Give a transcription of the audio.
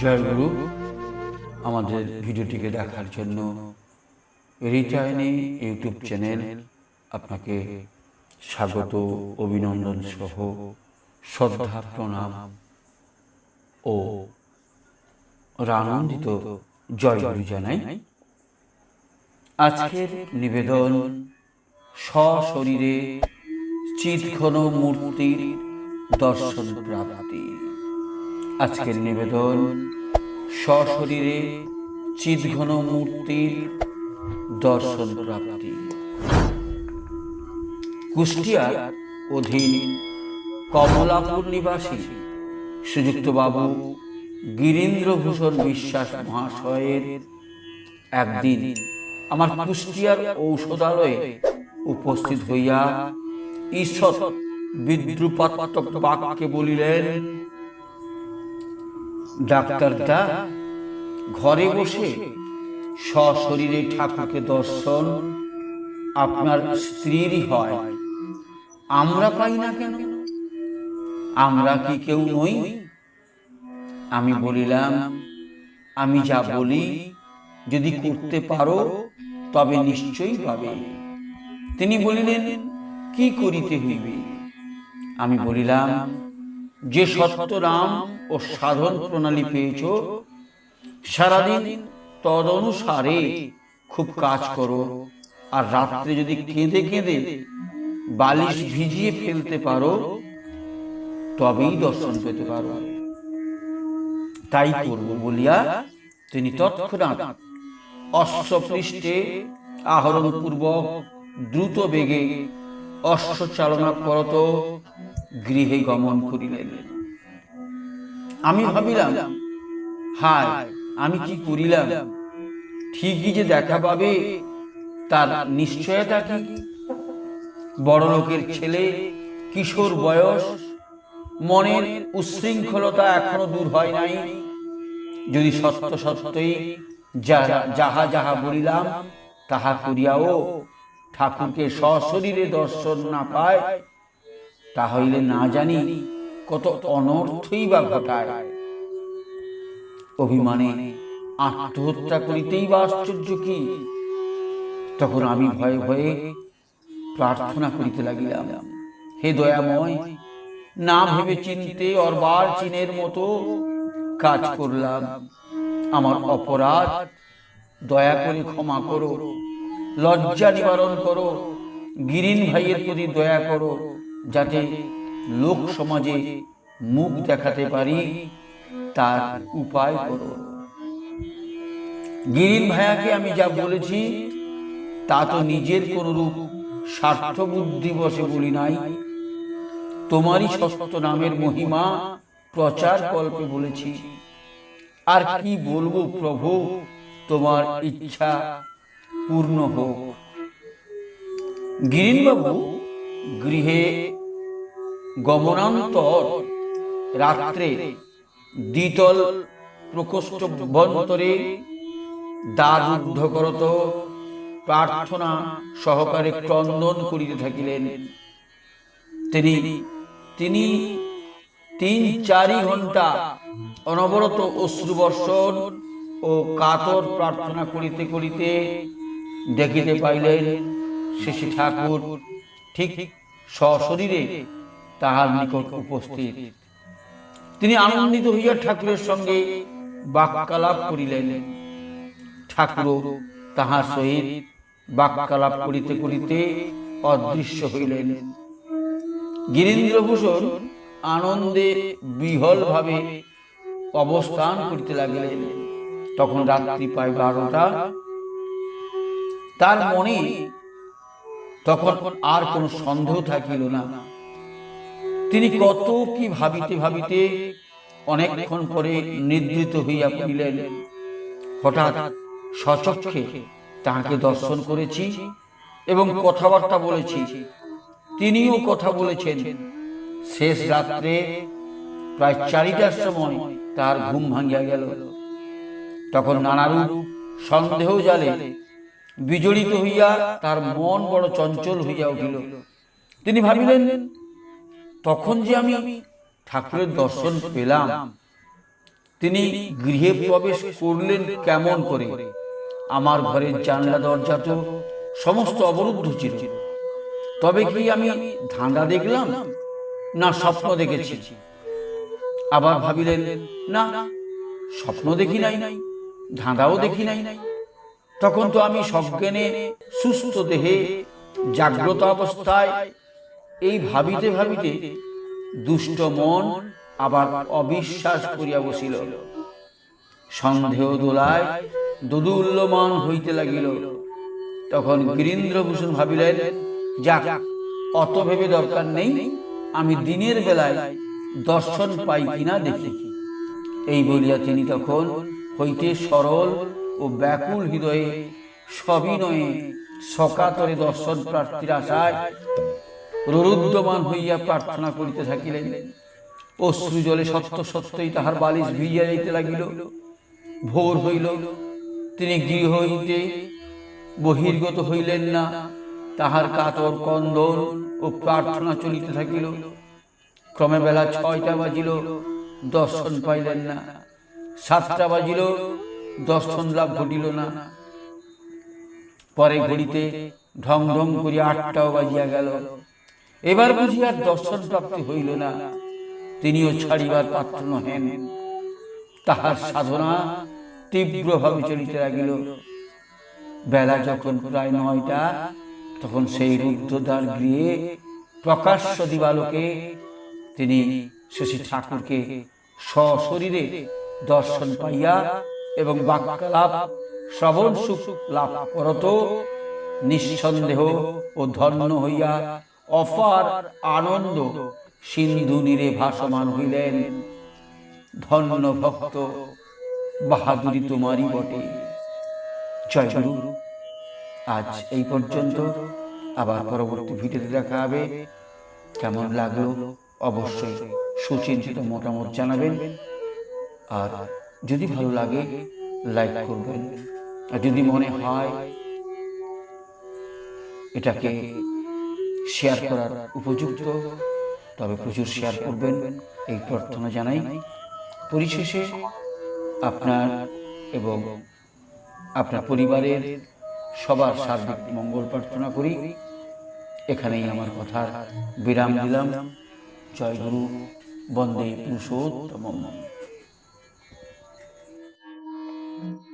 জয় গুরু আমাদের ভিডিওটিকে দেখার জন্য রিটার্নি ইউটিউব চ্যানেল আপনাকে স্বাগত, অভিনন্দন সহ শ্রদ্ধা, প্রণাম ও আনন্দিত জয় গুরু জানাই। আজকের নিবেদন সশরীরে চিৎঘন মূর্তির দর্শন প্রাপ্তি। আজকের নিবেদন, সশরীরে চিৎঘন মূর্তির দর্শন প্রাপ্তি। কুষ্টিয়ার অধীন কমলাপুর নিবাসী শ্রীযুক্ত বাবু গিরীন্দ্রভূষণ বিশ্বাস মহাশয়ের একদিন আমার কুষ্টিয়ার ঔষধালয়ে উপস্থিত হইয়া ঈশ্বর বিদ্রুপাত্মক বাক্যে বলিলেন ডাক্তারটা ঘরে বসে সশরীরে ঠাকুরকে দর্শন আপনার স্ত্রীরই হয়। আমরা পাই না কেন? আমরা কি কেউ নই? আমি বলিলাম, আমি যা বলি, যদি করতে পারো, তবে নিশ্চয়ই পাবে। তিনি বলিলেন কি করিতে হইবে? আমি বলিলাম, যে সত্য নাম ও সাধন প্রণালী পেয়েছ, সারাদিন তদনুসারে খুব কাজ করো, আর রাত্রে যদি কেঁদে কেঁদে বালিশ ভিজিয়ে ফেলতে পারো, তবেই দর্শন পেতে পারো। তাই করব বলিয়া তিনি তৎক্ষণাৎ অশ্বপৃষ্ঠে আহরণ পূর্বক দ্রুত বেগে অশ্ব চালনা করত, গৃহে গমন করিলেন। আমি ভাবিলাম, হায়, আমি কি করিলাম? ঠিকই যে দেখা পাবে, তার নিশ্চয়তা কি? বড় লোকের ছেলে, কিশোর বয়স, মনের উচ্ছৃঙ্খলতা এখনও দূর হয় নাই। যদি সত্য সত্যই যাহা যাহা বলিলাম, তাহা করিয়াও ঠাকুরকে সশরীরে দর্শন না পায় তাহলে না জানি কত অনর্থই বা ঘটায়। অভিমানে আত্মহত্যা করিতেই বা আশ্চর্য কি? তখন আমি ভয়ে ভয়ে প্রার্থনা করিতে লাগিলাম, হে দয়াময়, না ভেবে চিনতে অরবার চিনের মতো কাজ করলাম। আমার অপরাধ, দয়া করে ক্ষমা করো। লজ্জা নিবারণ করো। গিরিন ভাইয়ের প্রতি দয়া করো, যাতে লোক সমাজে মুখ দেখাতে পারি, তার উপায় করো। গিরিন ভাইয়াকে আমি যা বলেছি, তা তো নিজের কোন রূপ স্বার্থ বুদ্ধি বসে বলি নাই। তোমারই সত্য নামের মহিমা প্রচার কল্পে বলেছি। আর কি বলব প্রভু, তোমার ইচ্ছা পূর্ণ হোক। গিরিনবাবু গৃহে গমনান্তর রাত্রে দ্বিতল প্রকোষ্ঠ বন্তরে দ্বার রুদ্ধ করত, প্রার্থনা সহকারে ক্রন্দন করিতে থাকিলেন। তিনি তিনি তিন চারি ঘণ্টা অনবরত অশ্রুবর্ষণ ও কাতর প্রার্থনা করিতে করিতে দেখিতে পাইলেন শিশি ঠাকুর ঠিক সশরীরে তাহার নিকট উপস্থিত। তিনি আনন্দিত হইয়া ঠাকুরের সঙ্গে বাক্যালাপ করিলেন। ঠাকুর তাহার সহিত বাক্যালাপ করিতে করিতে অদৃশ্য হইলেন। গিরীন্দ্রভূষণ আনন্দে বিহল ভাবে অবস্থান করিতে লাগিলেন। তখন রাত্রি প্রায় বারোটা। তার মনে তখন আর কোনো সন্দেহ থাকিল না। তিনি কত কি ভাবিতে ভাবিতে অনেকক্ষণ পরে নিদ্রিত হইয়া পড়িলেন। হঠাৎ সচক্ষে তাহাকে দর্শন করেছি এবং কথাবার্তা বলেছি। তিনিও কথা বলেছেন। শেষ রাত্রে প্রায় চারিটার সময় তার ঘুম ভাঙিয়া গেল। তখন নানারূপ সন্দেহ জালে বিজড়িত হইয়া তার মন বড় চঞ্চল হইয়া উঠিল। তিনি ভাবিলেন, তখন যে আমি ঠাকুরের দর্শন পেলাম, তিনি গৃহে প্রবেশ করলেন কেমন করে? আমার ঘরের জানলা, দরজা তো সমস্ত অবরুদ্ধ ছিল। তবে কি আমি ধাঁধা দেখলাম? না, স্বপ্ন দেখেছি। আবার ভাবিলেন, না, স্বপ্ন দেখি নাই নাই ধাঁধাও দেখি নাই নাই। তখন তো আমি সজ্ঞানে, সুস্থ দেহে, জাগ্রত অবস্থায়, এই ভাবিতে ভাবিতে দুষ্ট মন আবার অবিশ্বাস করিয়া বসিল। সন্দেহ দোলায় দোদুল্যমান হইতে লাগিল। তখন গিরীন্দ্রভূষণ ভাবিলেন, যাক, অত ভেবে দরকার নেই, আমি দিনের বেলায় দর্শন পাই কিনা দেখি। এই বলিয়া তিনি তখন হইতে সরল ও ব্যাকুল হৃদয়ে সবিনয়ে সকাতরে দর্শন প্রার্থীর আশায় রুদ্ধমান হইয়া প্রার্থনা করিতে থাকিলেন। অশ্রু জলে সত্য সত্যই তাহার বালিশ ভিজিয়া যাইতে লাগিল। ভোর হইল, তিনি গৃহ হইতে বহির্গত হইলেন না, তাহার কাতর কন্দন ও প্রার্থনা চলিতে থাকিল। ক্রমে বেলা ছয়টা বাজিল, দর্শন পাইলেন না। সাতটা বাজিল দর্শন লাভ ঘটিল না। পরে ঘড়িতে ঢং ঢং করিয়া আটটাও বাজিয়া গেল। এবার বুঝি আর দর্শন প্রাপ্তি হইল না। তিনিও ছাড়িবার পাত্র নহেন। তাহার সাধনা তীব্রভাবে চলিতে লাগিল। বেলা যখন প্রায় নয়টা, তখন সেই রুদ্ধদ্বার গৃহে প্রকাশ্য দিবালোকে তিনি শশী ঠাকুরকে সশরীরে দর্শন পাইয়া এবং বাক্যালাপ শ্রবণ সুখ লাভ করত। নিঃসন্দেহ ও ধন্য হইয়া অফার আনন্দ সিন্ধু নীরে ভাসমান হইলেন। ধন্য ভক্ত, বাহাদুরি তোমারই বটে। জয় গুরু। আজ এই পর্যন্ত। আবার পরবর্তী ভিডিওতে দেখা হবে। কেমন লাগল? অবশ্যই সুচিন্তিত মতামত জানাবেন। আর যদি ভালো লাগে লাইক করবেন। আর যদি মনে হয় এটাকে শেয়ার করার উপযুক্ত, তবে প্রচুর শেয়ার করবেন। এই প্রার্থনা জানাই। পরিশেষে আপনার এবং আপনার পরিবারের সবার সার্বিক মঙ্গল প্রার্থনা করি। এখানেই আমার কথার বিরাম দিলাম। জয় গুরু, বন্দে পুরুষোত্তম Mm-hmm.